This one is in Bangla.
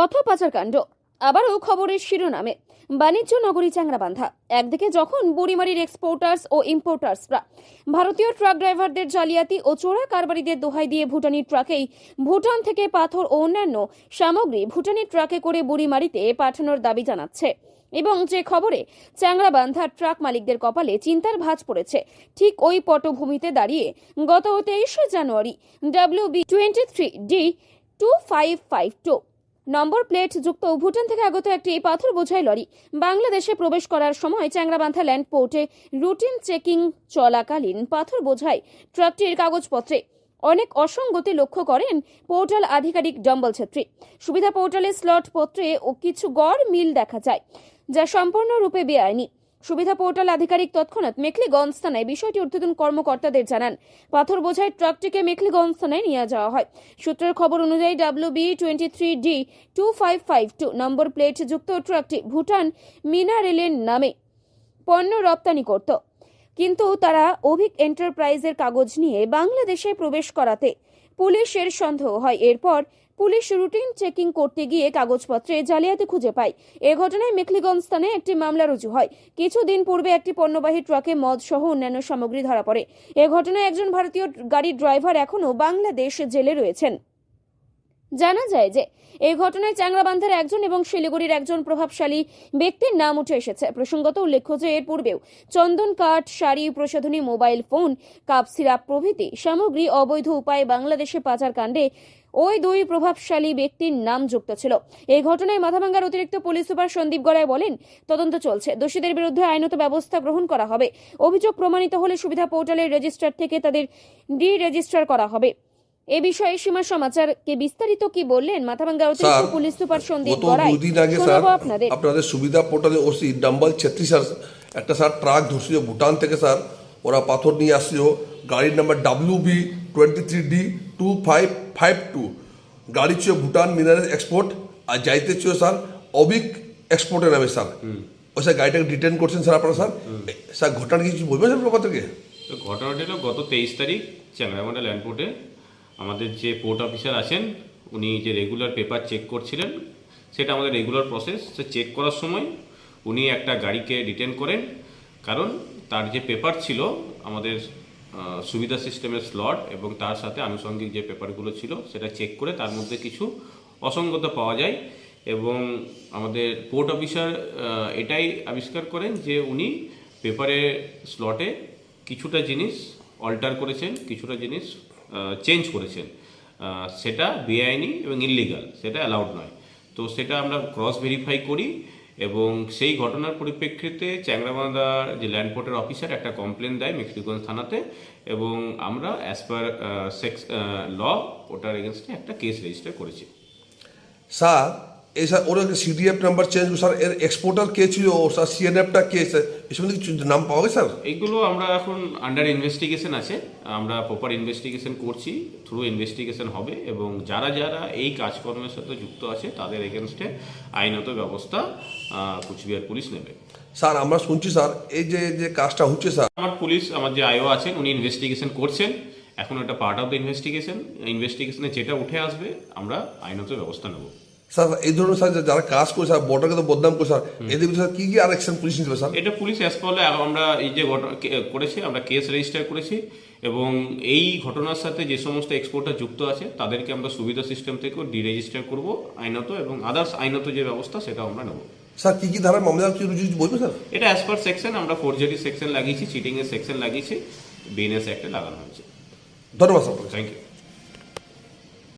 অর্থ পাচারকাণ্ড আবারও খবরের শিরোনামে, বাণিজ্য নগরী চ্যাংরাবান্ধা। একদিকে যখন বুড়িমারির এক্সপোর্টার্স ও ইম্পোর্টার্সরা ভারতীয় ট্রাক ড্রাইভারদের জালিয়াতি ও চোরা কারবারিদের দোহাই দিয়ে ভুটানি ট্রাকেই ভুটান থেকে পাথর ও অন্যান্য সামগ্রী ভুটানি ট্রাকে করে বুড়িমারিতে পাঠানোর দাবি জানাচ্ছে এবং যে খবরে চ্যাংরাবান্ধার ট্রাক মালিকদের কপালে চিন্তার ভাঁজ পড়েছে, ঠিক ওই পটভূমিতে দাঁড়িয়ে গত তেইশে জানুয়ারি W B twenty three D two five five two number plate যুক্ত ভুটান থেকে আগত একটি পাথর বোঝাই লরি। বাংলাদেশে প্রবেশ করার সময় চ্যাংরাবান্ধা ল্যান্ড পোর্টে রুটিন চেকিং চলাকালীন পাথর বোঝাই ট্রাকটির কাগজপত্রে। অনেক অসঙ্গতি লক্ষ্য করেন পোর্টাল আধিকারিক ডম্বল ছেত্রী। সুবিধা পোর্টালে স্লট পত্রে ও কিছু গড় মিল দেখা যায়, যা সম্পূর্ণরূপে বেআইনি। সুবিধা পোর্টাল আধিকারিক তৎক্ষণাৎ মেখলিগঞ্জ থানায় বিষয়টি ঊর্ধ্বতন কর্মকর্তাদের জানান। পাথর বোঝাই ট্রাকটিকে মেখলিগঞ্জ থানায় নিয়ে যাওয়া হয়। সূত্রের খবর অনুযায়ী W B twenty three D two five five two number plate যুক্ত ট্রাকটি ভুটান মিনারেলের নামে পণ্য রপ্তানি করত। কিন্তু তারা অভিক এন্টারপ্রাইজের কাগজ নিয়ে বাংলাদেশে প্রবেশ করাতে পুলিশের সন্দেহ হয়। এরপর পুলিশ রুটিন চেকিং করতে গিয়ে কাগজপত্রে জালিয়াতি খুঁজে পায়। এ ঘটনায় মেখলিগঞ্জ স্থানে একটি মামলা রুজু হয়। কিছুদিন পূর্বে একটি পণ্যবাহী ট্রাকে মদ সহ অন্যান্য সামগ্রী ধরা পড়ে। এ ঘটনায় একজন ভারতীয় গাড়ির ড্রাইভার এখনও বাংলাদেশ জেলে রয়েছেন। জানা যায় যে এই ঘটনায় চ্যাংরাবান্ধার একজন এবং শিলিগুড়ির একজন প্রভাবশালী ব্যক্তির নাম উঠে এসেছে। প্রসঙ্গত উল্লেখ্য যে এর পূর্বেও চন্দন কাঠ, শাড়ি, প্রসাধনী, মোবাইল ফোন, কাপ, সিরাপ প্রভৃতি সামগ্রী অবৈধ উপায়ে বাংলাদেশে পাচার কাণ্ডে ওই দুই প্রভাবশালী ব্যক্তির নাম যুক্ত ছিল। এই ঘটনায় মাথাভাঙ্গার অতিরিক্ত পুলিশ সুপার সন্দীপ গড়াই বলেন, তদন্ত চলছে। দোষীদের বিরুদ্ধে আইনত ব্যবস্থা গ্রহণ করা হবে। অভিযোগ প্রমাণিত হলে সুবিধা পোর্টালের রেজিস্টার থেকে তাদের ডি রেজিস্টার করা হবে। এ বিষয়ে সীমা সমাচারকে বিস্তারিত কি বললেন? মাথাভাঙ্গা অতিরিক্ত পুলিশ সুপার সন্দীপ গত গড়াই। দুদিন আগে স্যার আপনাদের। আপনাদের সুবিধা পোর্টালে ওসি ডাম্বল ছেত্রী স্যার একটা স্যার ট্রাক ধরছিল ভুটান থেকে স্যার ওরা পাথর নিয়ে আসছিল। গাড়ির number W B twenty three D two five five two. গাড়ি ছিল ভুটান মিনারেল এক্সপোর্ট আর যাইতে ছিল স্যার অবিক এক্সপোর্টের নামে স্যার। ওই স্যার গাড়িটাকে ডিটেন করছেন স্যার আপনারা স্যার? স্যার ঘটনা কিছু বলবেন স্যার আপনাদেরকে ঘটনাটি হলো গত তেইশ তারিখ চ্যাংরামান্ডা ল্যান্ডপোর্টে আমাদের যে পোর্ট অফিসার আছেন, উনি যে রেগুলার পেপার চেক করছিলেন, সেটা আমাদের রেগুলার প্রসেস সে চেক করার সময় উনি একটা গাড়িকে ডিটেন করেন। কারণ তার যে পেপার ছিল, আমাদের সুবিধা সিস্টেমের স্লট এবং তার সাথে আনুষঙ্গিক যে পেপারগুলো ছিল, সেটা চেক করে তার মধ্যে কিছু অসঙ্গত পাওয়া যায় এবং আমাদের পোর্ট অফিসার এটাই আবিষ্কার করেন যে উনি পেপারের স্লটে কিছুটা জিনিস অল্টার করেছেন, কিছুটা জিনিস চেঞ্জ করেছেন। সেটা বেআইনি এবং ইললিগাল সেটা অ্যালাউড নয়। তো সেটা আমরা ক্রস ভেরিফাই করি এবং সেই ঘটনার পরিপ্রেক্ষিতে চ্যাংরাবান্ধার যে ল্যান্ডপোর্টের অফিসার একটা কমপ্লেন দেয় মেক্সিকোগঞ্জ থানাতে এবং আমরা অ্যাজ পার সেক্স ল ওটার এগেনস্টে একটা কেস রেজিস্টার করেছি। স্যার এই স্যার ওর সিডিএফ নাম্বার চেঞ্জ স্যার এর এক্সপোর্টার কে ছিল? ও স্যার সিএনএফটা কে? স্যার সম্বন্ধে কিছু নাম পাওয়া গেছে স্যার? এইগুলো আমরা এখন আন্ডার ইনভেস্টিগেশন আছে। আমরা প্রপার ইনভেস্টিগেশন করছি থ্রু ইনভেস্টিগেশন হবে এবং যারা যারা এই কাজকর্মের সাথে যুক্ত আছে তাদের এগেনস্টে আইনত ব্যবস্থা কুচবিহার পুলিশ নেবে। স্যার আমরা শুনছি স্যার এই যে যে কাজটা হচ্ছে স্যার। আমার পুলিশ আমার যে আইও আছেন উনি ইনভেস্টিগেশন করছেন। এখন এটা পার্ট অফ দ্য ইনভেস্টিগেশন ইনভেস্টিগেশনে যেটা উঠে আসবে আমরা আইনত ব্যবস্থা নেব। স্যার এই ধরনের স্যার যারা কাজ করে স্যার বর্ডারকে তো বদনাম করে স্যার এদের স্যার কি কি আর অ্যাকশন পুলিশ নিতে হবে স্যার? এটা পুলিশ অ্যাজ পারলে আমরা এই যে ঘটনা করেছি আমরা কেস রেজিস্টার করেছি এবং এই ঘটনার সাথে যে সমস্ত এক্সপোর্টার যুক্ত আছে তাদেরকে আমরা সুবিধা সিস্টেম থেকেও ডিরেজিস্টার করব আইনত এবং আদার্স আইনত যে ব্যবস্থা সেটা আমরা নেব। স্যার কি কি ধারায় মামলা রুজু কিছু বলবেন স্যার? এটা অ্যাজ পার সেকশন আমরা ফোরজেরি সেকশন লাগিয়েছি চিটিংয়ের সেকশন লাগিয়েছি বিএনএস অ্যাক্টে লাগানো হয়েছে। ধন্যবাদ স্যার। Thank you